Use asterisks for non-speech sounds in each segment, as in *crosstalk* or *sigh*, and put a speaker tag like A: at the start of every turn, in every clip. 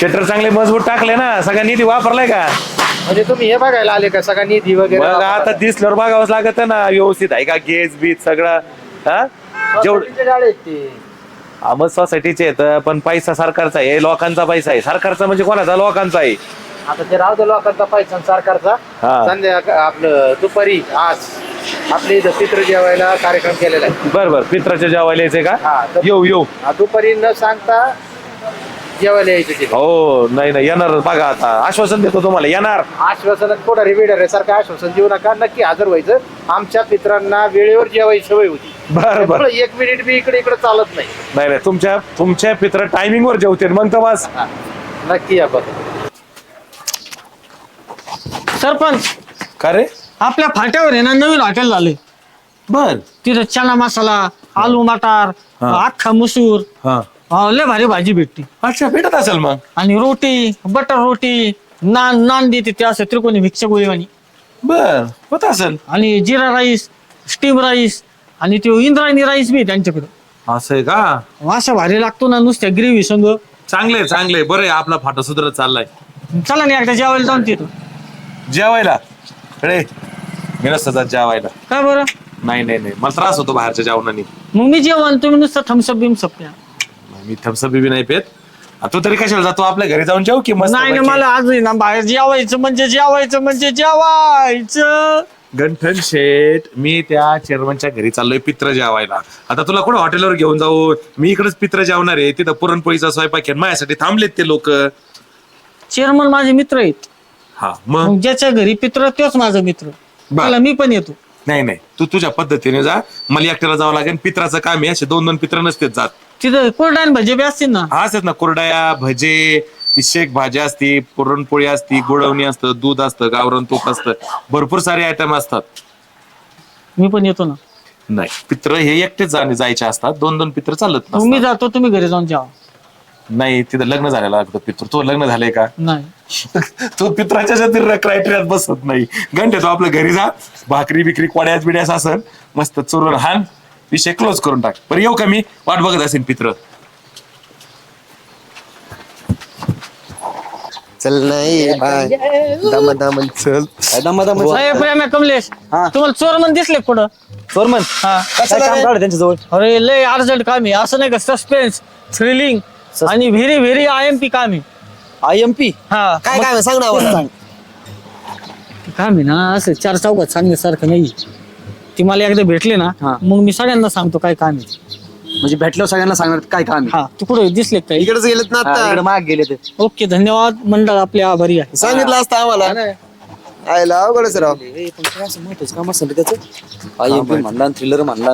A: Shutter चांगले मजबूत टाकले ना सगळा निधी वापरलाय का?
B: म्हणजे तुम्ही हे बघायला आले का? सगळा निधी वगैरे
A: मग आता दिसल्यावर बघावंच लागत ना व्यवस्थित आहे का गेज बीज सगळं हा? जेवढं
B: सोसायटीचे झाडे आहेत ते.
A: मग सोसायटीचे आहेत पण पैसा सरकारचा आहे लोकांचा पैसा आहे. सरकारचा म्हणजे कोणाचा? लोकांचा आहे.
B: आता ते राहू दे लोकांचा पैसा सरकारचा.
A: हा.
B: संध्या आपलं दुपारी आज आपल्या इथं चित्र जेवायला कार्यक्रम केलेला आहे.
A: बर बर. पित्राच्या जेवायला यायचंय
B: हा,
A: का
B: तर-
A: येऊ येऊ.
B: हा, दुपारी न सांगता जेवायला यायचं
A: हो नाही नाही येणार. बघा आता आश्वासन देतो तुम्हाला येणार.
B: आश्वासन रिविडर आहे सारखं आश्वासन देऊ नका नक्की हजर व्हायचं. आमच्या मित्रांना वेळेवर जेवायची सवय होती.
A: बर बर.
B: त्यामुळं एक मिनिट बी इकडे इकडे चालत नाही.
A: नाही नाही तुमच्या तुमच्या पित्र टायमिंग वर जेवते मग तर बस.
B: हा, नक्की या बघ.
C: सरपंच
A: का रे?
C: आपल्या फाट्यावर आहे ना नवीन हॉटेल झालंय.
A: बर.
C: तिथं चना मसाला आलू मटार
A: हा.
C: अख्खा मसूर.
A: हा.
C: अं, लय भारी भाजी भेटते.
A: अच्छा भेटत असेल मग?
C: आणि रोटी बटर रोटी नान नान देते ते असं त्रिकोणी भिक्षा गोळीवाणी.
A: बर होत असेल.
C: आणि जिरा राईस स्टीम राईस आणि तो इंद्रायणी राईस बी त्यांच्याकडं.
A: असं आहे का?
C: असा भारी लागतो ना नुसत्या ग्रेव्ही संग.
A: चांगले चांगले बरं आहे आपला फाटा सुधरत चाललाय.
C: चला ना एकदा जेवायला जाऊन तिथं.
A: जेवायला? रे मी नसतं जात जेवायला.
C: काय बरं?
A: नाही नाही नाही. मला त्रास होतो बाहेरच्या जेवणाने.
C: मग मी जेवण तुम्ही नुसतं थम्सअप बिमसप प्या.
A: मी थम्सअप बी नाही पेत. तू तरी कशाला जातो आपल्या घरी जाऊन जेव की मस्त
C: नाही ना
A: पैकी.
C: मला आज ना बाहेर जेवायचं म्हणजे जेवायचं म्हणजे जेवायचं.
A: गंठन शेठ मी त्या चेअरमनच्या घरी चाललोय पित्र जेवायला. आता तुला कुठं हॉटेलवर घेऊन जाऊ? मी इकडेच पित्र जेवणार आहे. तिथं पुरणपोळीचा स्वयंपाक आहे. माझ्यासाठी थांबलेत ते लोक.
C: चेअरमन माझे मित्र आहेत.
A: हा मग?
C: मग ज्याच्या घरी पित्र तोच माझा मित्र.
A: बर.
C: त्याला मी पण येतो.
A: नाही नाही. तू तुझ्या पद्धतीने जा. मला एकट्याला जावं लागेल. पित्राचं काम आहे. असे दोन दोन पित्र नसतेच जात.
C: तिथं कोरडान भजे बी असतील ना?
A: हा असतात ना. कुरडया भजे ती शेक भाजी असती पुरणपोळी असती गुळवणी असतं दूध असतं गावरण तूप असतं. भरपूर सारे आयटम असतात.
C: मी पण येतो ना.
A: नाही. पित्र हे एकटेच जाणे जायचे असतात. दोन दोन पित्र चालत
C: मग मी. जातो तुम्ही घरी जाऊन जेवा.
A: नाही तिथं लग्न झालेलं लागतं पित्र. तो लग्न झालंय का?
C: नाही. *laughs*
A: तो पित्राच्या क्रायटेरियात बसत नाही. घंटे तो आपल्या घरी जा. भाकरी बिकरी कोड्यास बिड्यास असन. मस्त चुरून हान. विषय क्लोज करून टाक. बरं येऊ का मी? वाट बघत असेल पित्र.
D: चल नाही बाय. दमा दमन चल
E: दमा दमा
C: साहेब प्रेम आहे कमलेश.
E: हा.
C: तुम्हाला चोरमन दिसले कुठं
E: चोरमन?
C: हा.
E: काय काम काढ त्यांच्या जवळ
C: अरे लय अर्जंट काम आहे. असं नाही का सस्पेन्स थ्रिलिंग आणि very very I M P काम आहे.
E: आय एम पी
C: हा.
D: काय काय सांग ना आम्हाला.
C: काम आहे ना असं चार चौकात सांगण्यासारखं नाही. ती मला एकदा भेटले ना
E: हा.
C: मग मी सगळ्यांना सांगतो काय काम आहे.
E: म्हणजे भेटल्यावर सगळ्यांना सांगणार काय काम आहे.
C: हा तू कुठे दिसले का काही
D: इकडेच गेलेत ना
E: इकडे
D: आता
E: माग गेले ते
C: ओके धन्यवाद. मंडळ आपले आभारी आहे.
D: सांगितलं असतं आम्हाला. आयला अवघडच राव.
E: महत्वाचं काम असेल त्याचं? आय एम पी म्हणला थ्रिलर म्हणला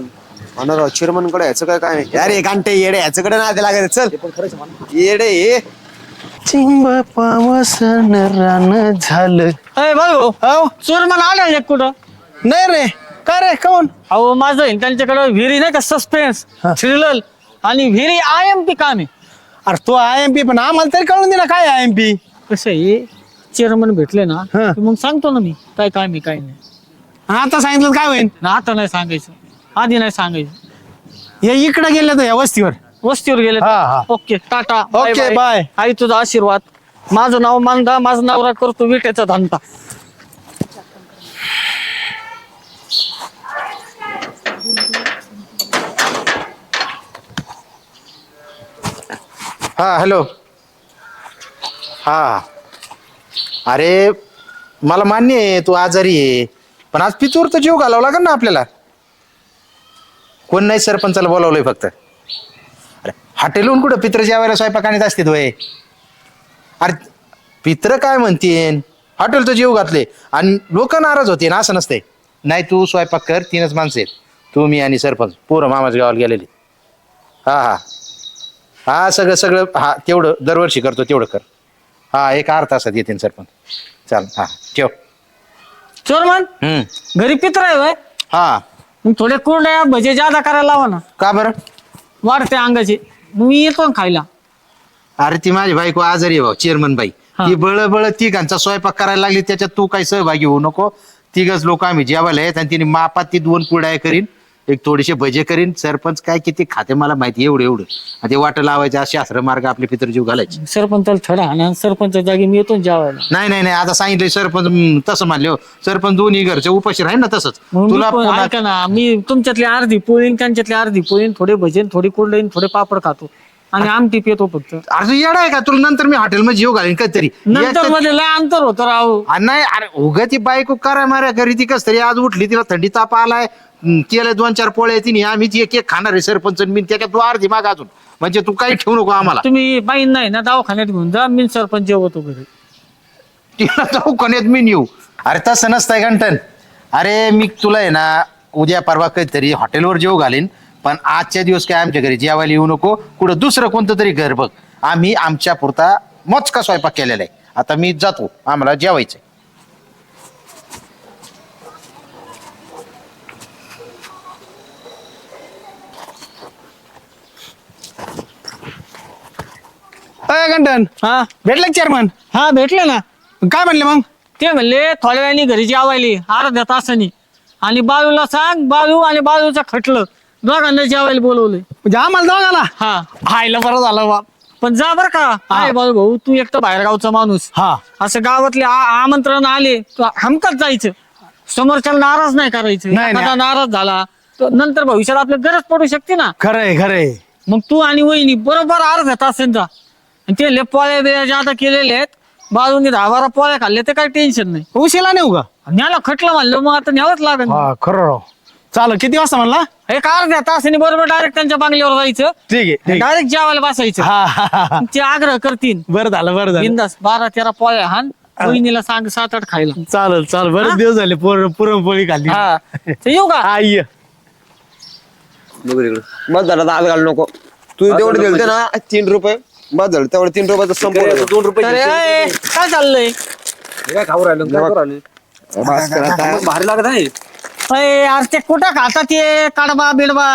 D: म्हणा राव चेअरमनकडे याचं काय काय नाही. अरे घंटे येडे याचं कडे ना लागत चल. येडे ये. चिंब पावसन रान झालं.
C: अरे भाऊ चोरमन आढळले कुठं?
D: नाही रे. काय रे? कोण
C: अहो माझं आहे त्यांच्याकडे व्हेरी नाही का सस्पेन्स थ्रिलर आणि व्हेरी आय एम पी काम आहे.
D: अरे तो आय एम पी पण आम्हाला तरी कळून दे ना काय आय एम पी
C: कसं आहे चेअरमन भेटले ना
D: हा.
C: की मग सांगतो ना मी काय काम आहे काय नाही.
D: आता सांगितलं काय होईल
C: ना आता नाही सांगायचं. आधी नाही सांगायचं.
D: हे इकडे गेले तर या वस्तीवर.
C: वस्तीवर गेले
D: हा, हा.
C: Okay tata.
D: Okay, bye.
C: आई तुझा आशीर्वाद. माझं नाव मानदा माझं नवरा करतो विट्याचा धंदा.
B: हा हॅलो. हा. अरे मला मान्य आहे तू आजारी आहे. पण आज पिचूर तर जीव घालावं लागेल ना आपल्याला? कोण नाही सरपंचाला बोलावलंय फक्त. अरे हॉटेलहून कुठं पित्र जेवायला स्वयंपाक आणत असते होय? अरे पित्र काय म्हणतीन? हॉटेलचं जीव घातले. आणि लोक नाराज होते ना असं नसते नाही तू स्वयंपाक कर तीनच माणसं आहेत. तू मी आणि सरपंच. पोरं मामाच्या गावाला गेलेली. हा हा. हा सगळं सगळं हा तेवढं दरवर्षी करतो तेवढं कर. हा एक अर्धा तासात येते सरपंच. चाल हा ठेव.
C: चोरमन?
B: हम्म.
C: घरी पित्र आहे व्हय?
B: हा.
C: मग थोडे कोरड्या भजे जादा करायला लावा ना.
B: का बरं?
C: वाढते अंगाचे. मग मी येतो ना खायला.
B: अरे ती माझी बायको आजारी आहे भाऊ चेअरमन बाई.
C: हा.
B: ती बळ बळ तिघांचा स्वयंपाक करायला लागली त्याच्यात तू काही सहभागी होऊ नको. तिघच लोक आम्ही जेवायला आहेत आणि तिने मापात ती दोन कुड्या करीन. एक थोडेसे भजे करीन. सरपंच काय किती खाते मला माहिती एवढं एवढं. आणि ते वाट लावायचे असे आश्रय मार्ग आपले पितर जीव घालायचे
C: सरपंचाला थोडा आणि सरपंच जागी मी येतो ना जेवायला.
B: नाही नाही नाही आता सांगितलं सरपंच हम्म, तसं म्हणले हो. सरपंच दोन्ही घरचे उपाशी राहील ना तसंच.
C: मग मी
B: तुला
C: पण-
B: पुन्हा-
C: ऐका ना मी तुमच्यातली अर्धी पोळीन त्यांच्यातली अर्धी पोळीन थोडे भजन थोडी कोल्ड थोडे पापड खातो. आणि आमटी पितो फक्त.
B: अरे येडा आहे का? तुला नंतर मी हॉटेलमध्ये जीव घालीन कधीतरी.
C: नंतर मध्ये लय अंतर होतं राव.
B: नाही अरे उगा ती बायको करा माऱ्या घरी ती कस तरी आज उठली तिला थंडी ताप आलाय. हम्म, केलं दोन चार पोळ्या तिने. आम्ही ती एक एक खाणार आहे सरपंच आणि मी. त्याच्यात तू अर्धी माग अजून. म्हणजे तू काही ठेवू नको आम्हाला.
C: तुम्ही बाईन नाही ना दवाखान्यात घेऊन जा. मी सरपंच जेवतो घरी.
B: तिला जाऊ कोण्यात मी नेऊ. अरे तसं नसतंय घंटन अरे मी तुला आहे ना उद्या परवा कधीतरी हॉटेलवर जेव घालीन. पण आजच्या दिवस काय आमच्या घरी जेवायला येऊ नको. कुठं दुसरं कोणतं तरी घर बघ. आम्ही आमच्या पुरता मोजका स्वयंपाक केलेला आहे. आता मी जातो. आम्हाला जेवायचंय.
F: अय गंटन
C: हा?
F: भेटलं चेअरमन
C: हा भेटले ना.
F: काय म्हणले मग?
C: ते म्हणले थोड्या वेळाने घरी जेवायली अर्ध्या तासानी. आणि बाळूला सांग बाळू आणि बाळूचं खटलं. दोघांना जेवायला बोलवलंय.
F: म्हणजे आम्हाला दोघाला
C: हा.
F: हायला बरं झालं बा.
C: पण जा बर का. काय बाळू भाऊ तू एक तर बाहेर गावचा माणूस.
F: हा.
C: असं गावातले आ- आमंत्रण आले तर हमकत जायचं. समोरच्याला नाराज नाही करायचं.
F: नाही, नाही.
C: एखादा नाराज झाला तर नंतर भविष्यात आपल्याला गरज पडू शकते ना.
F: खरंय खरंय.
C: मग तू आणि वहिनी बरोबर अर्ध्या तासांचा आणि ते लय पोळ्या बिळ्या आता केलेले आहेत बाजूने दहा बारा पोळ्या खाल्ले तर काही टेन्शन नाही.
F: उशिला नेऊ का?
C: न्याला खटलं म्हणलं मग आता न्यावंच लागेल.
F: हा खरं राव. चाल किती वाजता म्हणला?
C: एक अर्ध्या तासाने बरोबर डायरेक्ट त्यांच्या बांगल्यावर जायचं?
F: ठीक आहे ठीक आहे.
C: डायरेक्ट जेवायला बसायचं.
F: हा हा, हा, हा.
C: ते आग्रह करतील.
F: बरं झालं बरं झालं.
C: बिंदास बारा तेरा पोळ्या हान वहिनीला सांग सात आठ खायला.
F: चालेल चाल बरेच दिवस झाले पुर- पुरणपोळी खाल्ली.
C: हा. तर येऊ का?
F: हा ये.
D: बस झालं दाद घालू नको. तू तेवढे दिलते ना तीन रुपये. बस झालं तेवढे तीन रुपयाचं संपूर्ण
E: दोन रुपये
C: अरे काय चाललंय?
E: काय खाऊ राहिलो? काय करू राहिलो.
D: बस कर आता.
E: भारी लागत आहे.
C: अय, अरे ते कुठं खातात ते कडबा बिडबा?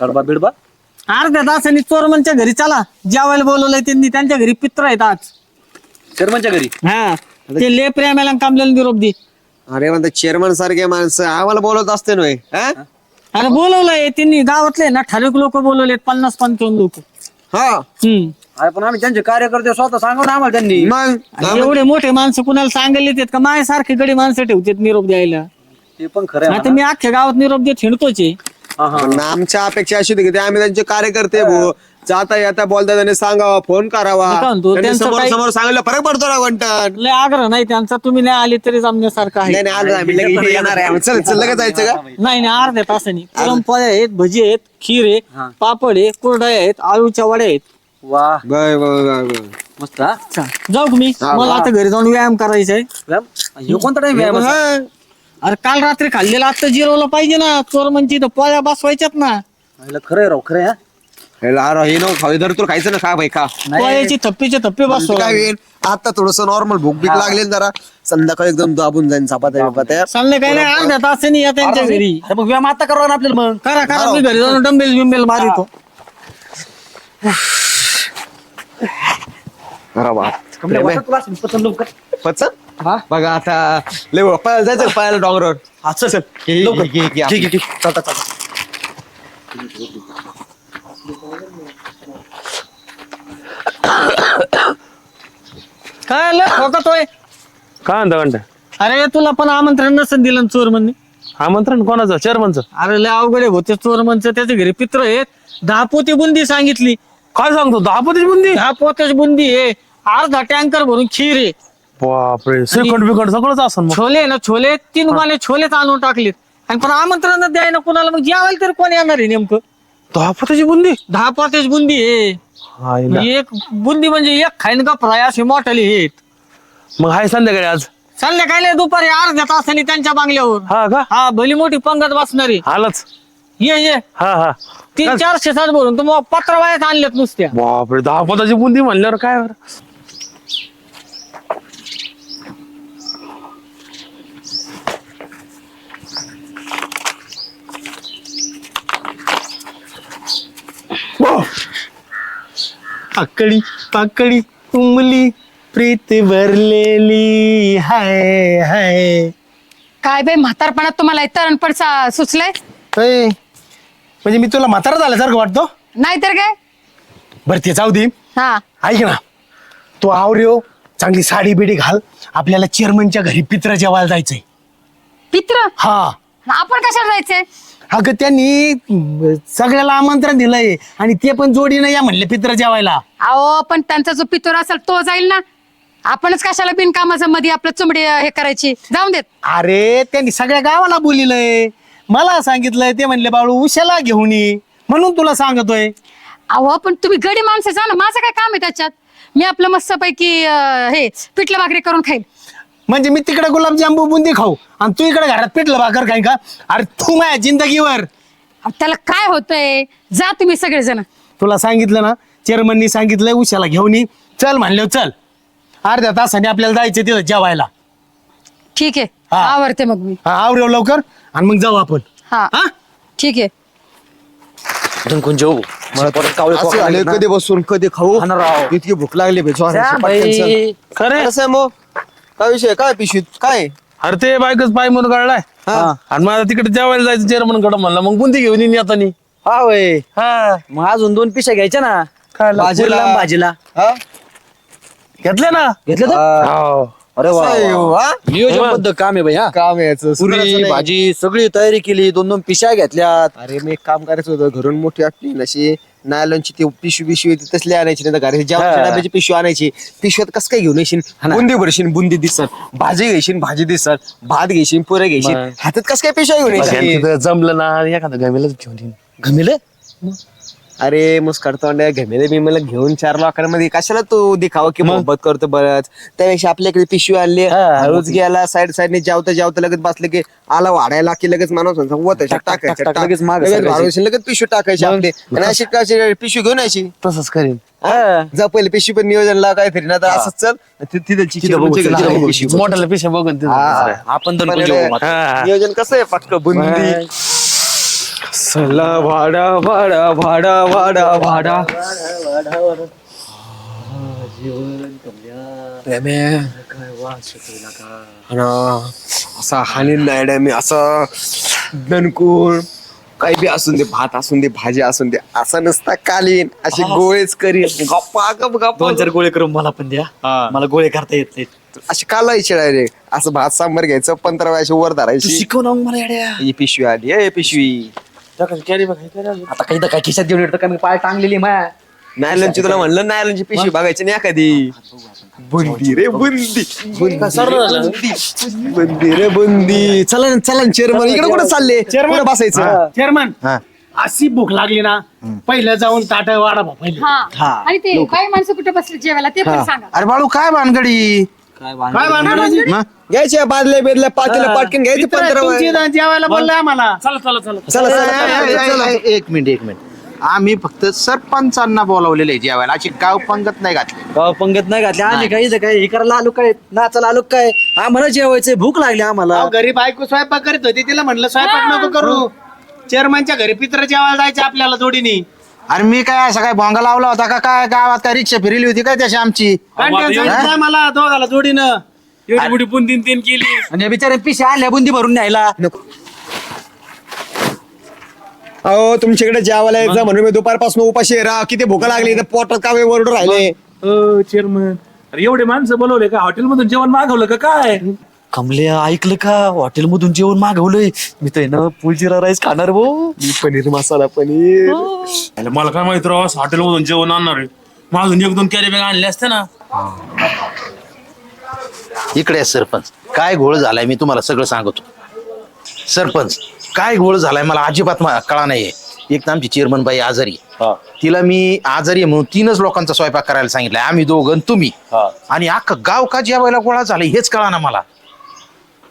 E: कडबा बिडबा?
C: अर्ध्या तासाने चोरमनच्या घरी चला. जेवायला बोलवलंय त्यांनी. त्यांच्या घरी पित्र आहेत आज.
E: शर्मांच्या घरी?
C: हा. ते ले प्रेमाला कामलेला निरोप दे.
D: अरे म्हणते चेअरमन सारखे माणसं आम्हाला बोलत असते नव्हे हा?
C: अरे बोलवलंय. त्यांनी गावातले ना ठराविक लोक बोलवलेत पन्नास पंचावन्न लोक.
D: हा.
C: हम्म.
E: अरे पण आम्ही त्यांचे कार्यकर्ते स्वतः सांगू ना आम्हाला त्यांनी.
D: मग?
C: आणि एवढे मोठे माणसं कुणाला सांगायला येतात का? माझ्यासारखे गडी माणसं ठेवतात निरोप द्यायला.
E: ते पण खरं आहे
C: आता मी अख्ख्या गावात निरोप देत हिंडतोच आहे.
E: हा, हा.
D: पण आमच्या अपेक्षा अशी होती की ते आम्ही त्यांचे कार्यकर्ते भाऊ. जाता येता बोलता त्यांनी सांगावा फोन करावा.
C: मी काय म्हणतो,
D: त्यांनी
C: त्यांचं
D: समोर
C: काही-
D: समोर सांगितलं फरक पडतो ना वंटन.
C: लय आग्रह नाही त्यांचा तुम्ही नाही आले तरी जमण्यासारखं आहे.
D: नाही नाही आलो आम्ही लगेच येणार आहे. चल चल लगेच जायचं का?
C: नाही नाही अर्ध्या तासाने. पुरणपोळ्या आहेत भजी आहेत खीर आहे पापड आहे कुरडया आहेत आळूच्या वड्या आहेत.
E: वा.
D: बर बर बर बर.
E: मस्त हा?
C: चा, जाऊ तुम्ही मला आता घरी जाऊन व्यायाम करायचा आहे.
E: व्यायाम? ह्यो कोणता टाइम
D: हा.
C: अरे काल रात्री खाल्लेलं आता जिरवलं पाहिजे ना. चोर म्हणजे इथं पोळ्या बसवायच्यात ना.
E: खरं आहे राव खरं आहे, हा?
D: हे ला- हे नको खाऊ दर तू खायचं ना खा भाई खा.
C: पोळ्याची थप्पीचे थप्पे बसवा.
D: काय होईल आता थोडस नॉर्मल भूक बीक लागली ना जरा. संध्याकाळी एकदम दाबून जाईन चपात्या बिपात्या.
C: चालले काय नाही अर्ध्या तासाने या त्यांच्या घरी.
E: अरे मग व्यायाम आता करावा ना आपल्याला मग.
C: करा करा मी घरी जाऊन डंबेल बिंबेल मारितो.
D: अरे
E: पसंत
D: बघा आता लय व- पळायला जायचं का? पळायला डोंगरावर
E: हा चल चल. चल चल
C: काय आलं? ठोकतोय
G: काय म्हणता म्हणता?
C: अरे तुला पण आमंत्रण नसेल दिलं ना चोर म्हणणे
G: आमंत्रण कोणाचं? चेअरमनचं
C: अरे लय अवघड आहे होते चोर म्हणचं त्याच्या घरी पित्र आहेत. दहा पोती बुंदी सांगितली.
G: काय सांगतो? दहापतीची बुंदी?
C: दहा पोत्याची बुंदी आहे. अर्धा टँकर भरून खीर आहे.
G: बापरे. श्रीखंड बिखंड सगळंच असं मग.
C: छोले ना छोले. तीन वाले छोलेच आणून टाकलेत. आणि पण आमंत्रण द्याय ना कुणाला मग जेवायला तरी कोण येणार आहे नेमकं?
G: दहापतीची बुंदी?
C: दहा पोत्याची बुंदी आहे. एक बुंदी म्हणजे एक खाईन का फ्राय असे मोठाले आहेत.
G: मग हाय संध्याकाळी आज?
C: संध्याकाळी दुपारी अर्ध्या तासाने त्यांच्या बांगल्यावर.
G: हा का?
C: हा भली मोठी पंगत बसणारी
G: आलंच.
C: ये ये.
G: हा हा.
C: तीन चारशे सात भरून मग पत्र वायात आणल्यात नुसत्या.
G: बापरे दहापताची बुंदी म्हणल्यावर काय बरं?
F: पाकळी पाकळी उमली प्रीत भरलेली हाय हाय.
H: काय बाई म्हातारपणात तुम्हाला तरणपड सुचलंय?
F: ए, म्हणजे मी तुला म्हातारा झाल्यासारखं वाटतो?
H: नाहीतर काय?
F: बरं ते जाऊ दे.
H: हा.
F: ऐक ना तू आवऱ्यो चांगली साडी बिडी घाल आपल्याला चेअरमनच्या घरी पित्र जेवायला जायचंय.
H: पित्र?
F: हा.
H: आपण कशाला जायचंय?
F: अगं त्यांनी अं, सगळ्याला आमंत्रण दिलंय. आणि ते पण जोडीनं या म्हणले पित्र जेवायला.
H: अहो पण त्यांचा जो पितोर असेल तो जाईल ना. आपणच कशाला बिनकामाचं मध्ये आपलं चुमडी अं, हे करायची? जाऊन देत.
F: अरे त्यांनी सगळ्या गावाला बोलिलंय. मला सांगितलंय ते म्हणले बाळू उशाला घेऊन ये. म्हणून तुला सांगतोय.
H: अहो पण तुम्ही गडी माणसं जा ना. माझं काय काम आहे त्याच्यात? मी आपलं मस्तपैकी अं, हे पिठलं भाकरी करून खाईल
F: म्हणजे मी तिकडे गुलाबजांबू बुंदी खाऊ. आणि तू इकडे घरात पिठलं भाकर खाई का? अरे तू माझ्या जिंदगीवर.
H: अहो, त्याला काय होतंय? जा तुम्ही सगळेजण.
F: तुला सांगितलं ना चेअरमननी सांगितलंय उशाला घेऊन ये. चल म्हणले चल. अर्ध्या तासाने आपल्याला जायचं तिथं जेवायला.
H: ठीक आहे.
F: हा.
H: आवडते मग मी.
F: हा आवरेव लवकर. आणि मग जाऊ आपण.
H: हा.
F: हा?
H: ठीक आहे.
E: धुनकून जेऊ मला परत कावळे
D: असं
E: खोकला
D: झालं,
E: लागले ना.
D: कधी बसून कधी खाऊ?
E: हा ना राव.
D: इतकी भूक लागली बे,
E: जा.
G: खरे
D: कसं आहे मग? काय विषय काय पिशवीत काय
G: अरे ते बायकच पाय म्हणून काढलाय
D: हा.
G: आणि मला तिकडे जेवायला जायचं चेअरमनकडे म्हणलं मग बुंदी घेऊन येईन येतानी
E: हा वय
G: हा
E: मग अजून दोन पिशा घ्यायच्या ना
G: खायला.
D: भाजीला.
E: पुरीला भाजीला
D: हा?
G: घेतले ना
E: घेतलं तर
D: हा.
G: हो.
E: अरे वा वा.
D: हा?
E: नियोजनबद्ध काम आहे भाई हा
D: काम आहे याचं, सुधारायचं
E: पुरी. भाजी सगळी तयारी केली दोन दोन पिशा घेतल्यात
D: अरे मी एक काम करायचं होतं घरून मोठी आपली अशी नायलॉनची ती पिशवी पिशवी होती तसली आणायची नाही तर घरी जेवणाच्या
E: हा.
D: डब्याची पिशवी आणायची. पिशवीत कसं काय घेऊन येशील? बुंदी भरशील बुंदी दिसत भाजी घेशील भाजी दिसत भात घेशील पुरे घेशील.
G: मग.
D: हातात कसं काय पिशव्या घेऊन
G: तिथं जमलं ना एखादं गमीलाच घेऊन येईन.
D: अरे मुस्कार तोंड्या घमेले मला घेऊन चार लाखांमध्ये कशाला तू दिखावा की मोहब्बत करतो बरंच? त्यापेक्षा आपल्याकडे पिशवी आणली हळूच गेला साईड साईडने जेवता जेवता लगेच बसले की आला वाढायला की लगेच माणूस टाकायचं
E: टाक,
D: टाक.
E: लगेच मागं
D: लगेच
E: सरकायची.
D: वाढवायची, लगेच पिशवी टाकायची आपली. आणि अशी कशी पिशवी घेऊन यायची?
G: तसंच करीन.
D: हा? जा पहिले पिशवी पण नियोजन लाव काहीतरी. ना तर असंच चल
E: तिथं
D: पिशवी.
G: मोठ्याला पिशा बघून
D: हा.
E: आपण.
G: हा.
D: नियोजन कसं आहे पटक बुंदी?
E: चला भाडा भाडा भाडा भाडा भाडा
D: असा हानी नाही मी असं दणकून काही बी असून दे भात असून दे भाजी असून दे असं नसता कालीन असे गोळेच करीन. गप्पा गप गप्पा.
E: दोन चार गोळे करून मला पण द्या. मला गोळे करता येत नाहीत.
D: असे कालायचे डायरेक्ट असं भात सांबार घ्यायचं पंधरा वयाची वर
E: तू
D: धरायची
E: शिकव ना मग मला येड्या.
D: ही पिशवी आली हे पिशवी.
E: आता काही तर काय खिशात घेऊन येतो का मी पाय टांगलेली माया.
D: नायलनची तुला म्हणलं नायलनची पिशवी बघायची नाही एखादी. बुंदी रे बुंदी. बुंदी बुंदी रे बुंदी. चला ना चला चेअरमन इकडे कुठे चालले? चेअरमन बसायचं?
F: चेअरमन
B: हा.
F: अशी भूक लागली ना पहिलं जाऊन ताट वाढा भाऊ पहिले.
H: हा. आणि ते बाई माणसं कुठे बसले जेवायला ते पण सांगा.
B: अरे बाळू काय भानगडी?
F: काय भानगड?
B: मग?
D: घ्यायच्या बादल्या बेदल्या पातेल्या पाटकन घ्यायचे पंधरा
F: तुमची जेवायला बोलले आम्हाला.
D: चला
B: ए,
D: चला.
B: ए, ए, ए, एक मिनिट एक मिनिट. आम्ही फक्त सरपंचांना बोलावलेले जेवायला. अशी गाव पंगत नाही घातली.
E: गाव पंगत नाही घातली. आम्ही काही इथं काय? हे करायला आलो काय? नाचायला आलो काय? आम्हाला जेवायचंय. भूक लागली आम्हाला.
F: अहो, घरी बायको स्वयंपाक करीत होती. तिला म्हणलं स्वयंपाक नको करू. चेअरमनच्या घरी पित्र जेवायला जायचं आपल्याला जोडीने.
B: अरे मी काय असं काय भोंगा लावला होता का? काय गावात काय रिक्षा फिरली होती काय त्याची आमची?
F: कंटेन मला दोघाला जोडीनं. एवढी मोठी बुंदीन तीन केली.
E: आणि बिचारे पिशा आल्या बुंदी भरून न्यायला.
D: अहो तुमच्याकडे जेवायला यायचं म्हणून मी दुपारपासून उपाशी आहे. राव किती भूक लागली तर पोटात का ओरडू राहिले?
A: चेअरमन अरे एवढे माणसं बोलवले का? हॉटेलमधून जेवण मागवलं का काय?
E: कमले ऐकलं का? हॉटेल मधून जेवण मागवलंय. मी तर ना पुलजिरा राईस खाणार भाऊ
D: पनीर मसाला पनीर.
A: अरे मला काय माहीत राव हॉटेलमधून जेवण आणणार आहे. माझून एक दोन कॅरी बॅग आणले असते ना.
B: इकडे आहे सरपंच. काय घोळ झालाय मी तुम्हाला सगळं सांगतो. सरपंच काय घोळ झालाय मला अजिबात मा- कळा नाहीये. एक तर आमची चेअरमन बाई आजारी आहे. तिला मी आजारी आहे म्हणून तीनच लोकांचा स्वयंपाक करायला सांगितलाय. आम्ही दोघं आणि तुम्ही. आणि अख्खं गाव का जेवायला गोळा झालं हेच कळा ना मला.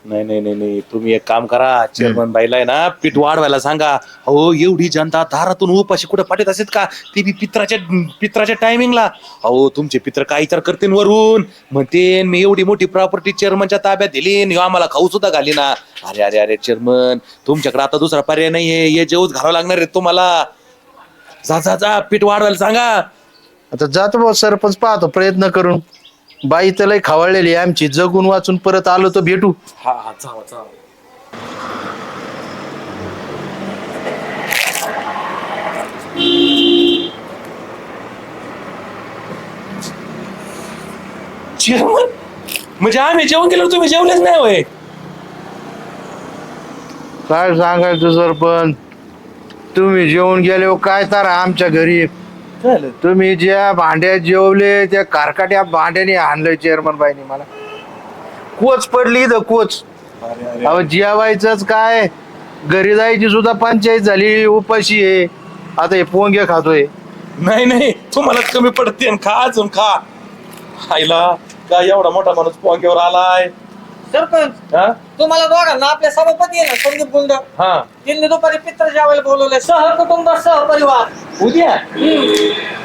A: नाही नाही नाही नाही. तुम्ही एक काम करा. चेअरमन बाईला आहे ना पीठ वाढवायला सांगा. अहो एवढी जनता दारातून उपाशी कुठे पाठवत असेल का? ते बी पित्राच्या पित्राच्या टायमिंगला अहो तुमचे पित्र काय तर करतील वरून. म्हणते मी एवढी मोठी प्रॉपर्टी चेअरमनच्या ताब्यात दिली आणि आम्हाला खाऊ सुद्धा घाली ना अरे अरे अरे चेअरमन तुमच्याकडे आता दुसरा पर्याय नाहीये. हे जेवूच घालावं लागणार आहे तुम्हाला. जा जा जा. पीठ वाढवायला सांगा.
B: आता जातो भाऊ सरपंच. पाहतो प्रयत्न करून. बाई तर लय खवळलेली आहे आमची. जगून वाचून परत आलो तर भेटू.
A: जेवण? म्हणजे आम्ही जेवण केलं तुम्ही जेवलेच नाही वय
B: काय सांगायचं सरपंच? तुम्ही जेवून गेले हो, काय तारा आमच्या घरी? तुम्ही ज्या भांड्यात जेवले त्या कारकाट्या भांड्याने आणलंय चेअरमन बाईनी मला. कोच पडली इथं कोच अहो जेवायचंच काय? घरी जायची सुद्धा पंचायत झाली उपाशी आहे. आता हे पोंगे खातोय.
A: नाही नाही तुम्हालाच कमी पडते खा अजून खा. आईला काय एवढा मोठा माणूस पोंग्यावर आलाय?
C: सरपंच
A: हा?
C: तुम्हाला दोघांना आपले सभापती आहे ना संदीप गुंड
A: हा.
C: त्यांनी दुपारी पित्र जेवायला बोलवले सहकुटुंब सहपरिवार
A: उद्या?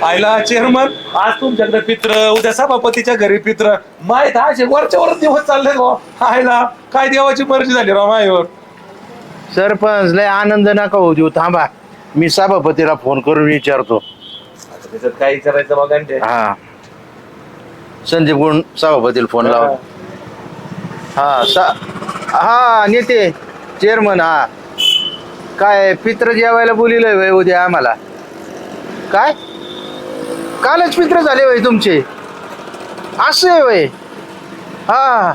A: आयला चेअरमन आज तुमच्याकडे पित्र उद्या सभापतीच्या घरी पित्र. माहीत असे वरच्या वर दिवस चालले गो आयला काय देवाची मर्जी झाली राव मायावर?
B: सरपंच लय आनंद नका होऊ देऊ. थांबा. मी सभापतीला फोन करून विचारतो.
A: त्याच्यात काय विचारायचं बघा ना ते.
B: हा. संदीप गुण सभापतीला फोन लावा. हा सा हा नेते चेअरमन हा. काय पित्र जेवायला बोलिलंय वय उद्या आम्हाला. काय? कालच पित्र झाले वय तुमचे. असं आहे वय हा.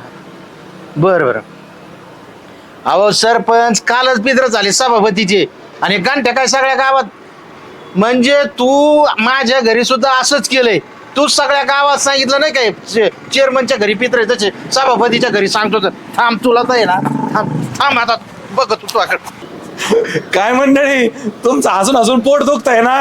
B: बर बर. अहो सरपंच कालच पित्र झाले सभापतीचे. आणि गांठ्या काय सगळ्या गावात? म्हणजे तू माझ्या घरी सुद्धा असंच केलंय. तू सगळ्या गावात सांगितलं नाही काय चे- चेअरमनच्या घरी पित्र तसे सभापतीच्या घरी सांगतो तर. थांब तुला तर आहे ना. थांब थांब आता बघ तू तुझ्याकडे.
A: काय मंडळी तुमचं हसून हसून पोट दुखतंय ना?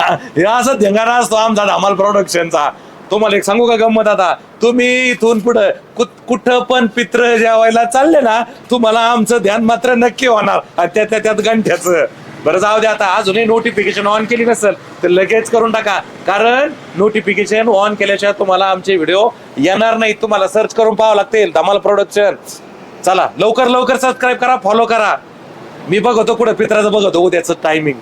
A: हे असं धिंगाणा असतो आमचा धमाल प्रोडक्शनचा तुम्हाला एक सांगू का गंमत आता? तुम्ही इथून पुढं कुठ- कुठं पण पित्र जेवायला चालले ना तुम्हाला आमचं ध्यान मात्र नक्की होणार. आणि त्या त्या- त्यात गंठ्याचं. बरं जाऊ दे आता. अजूनही नोटिफिकेशन ऑन केली नसेल तर लगेच करून टाका. कारण नोटिफिकेशन ऑन केल्याशिवाय तुम्हाला आमचे व्हिडिओ येणार नाही तुम्हाला सर्च करून पाहावं लागतील. धमाल प्रोडक्शन चला लवकर लवकर सबस्क्राईब करा फॉलो करा. मी बघतो कुठं पित्राचं बघतो. उद्याचं टायमिंग